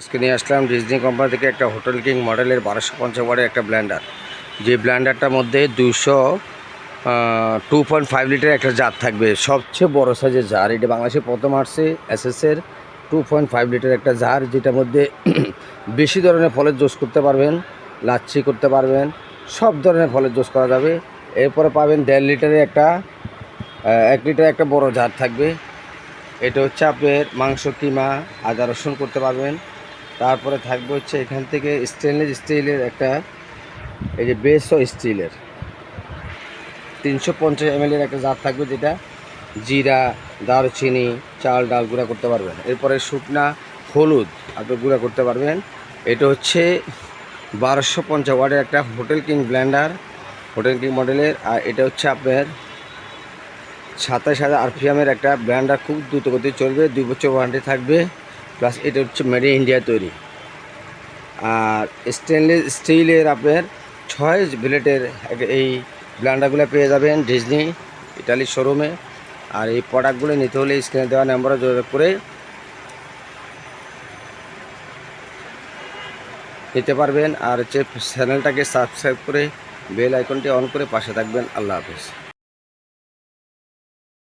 আজকে নিয়ে আসলাম Disney company থেকে একটা হোটেল কিং মডেলের বারোশো পঞ্চাশ ওয়াটের একটা ব্ল্যান্ডার যে ব্ল্যান্ডারটার মধ্যে দুশো টু পয়েন্ট ফাইভ লিটার একটা জার থাকবে। সবচেয়ে বড় সাইজের জার। এটা বাংলাদেশে প্রথম আসছে এসএসের টু পয়েন্ট ফাইভ লিটার একটা জার, যেটার মধ্যে বেশি ধরনের ফলের জুস করতে পারবেন, লাচ্ছি করতে পারবেন, সব ধরনের ফলের জুস করা যাবে। এরপরে পাবেন দেড় লিটারের একটা এক লিটার একটা বড় জার থাকবে। এটা হচ্ছে আপনার মাংস কিমা, আদা রসুন করতে পারবেন। তারপরে থাকবে হচ্ছে এখান থেকে স্টেনলেস স্টিলের একটা, এই যে বেসও স্টিলের তিনশো পঞ্চাশ এমএলের একটা জার থাকবে যেটা জিরা, দারচিনি, চাল, ডাল গুঁড়া করতে পারবেন। এরপরে শুকনা হলুদ আপনি গুঁড়া করতে পারবেন। এটা হচ্ছে বারোশো পঞ্চাশ ওয়াটের একটা hotel king blender hotel king মডেলের আর এটা হচ্ছে আপনার সাতাশ হাজার আরপিএমের একটা ব্র্যান্ডার খুব দ্রুত গতি চলবে। দুই বছর ওয়ারেন্টি থাকবে। প্লাস এটা হচ্ছে মেড ইন ইন্ডিয়া তৈরি। আর স্টেনলেস স্টিলের আপনার ছয় ব্লেটের এই ব্ল্যান্ডারগুলো পেয়ে যাবেন ডিজনি ইটালির শোরুমে। আর এই প্রোডাক্টগুলো নিতে হলে স্ক্রিনে দেওয়া নাম্বারে যোগাযোগ করে নিতে পারবেন। আর হচ্ছে চ্যানেলটাকে সাবস্ক্রাইব করে বেল আইকনটি অন করে পাশে থাকবেন। আল্লাহ হাফেজ।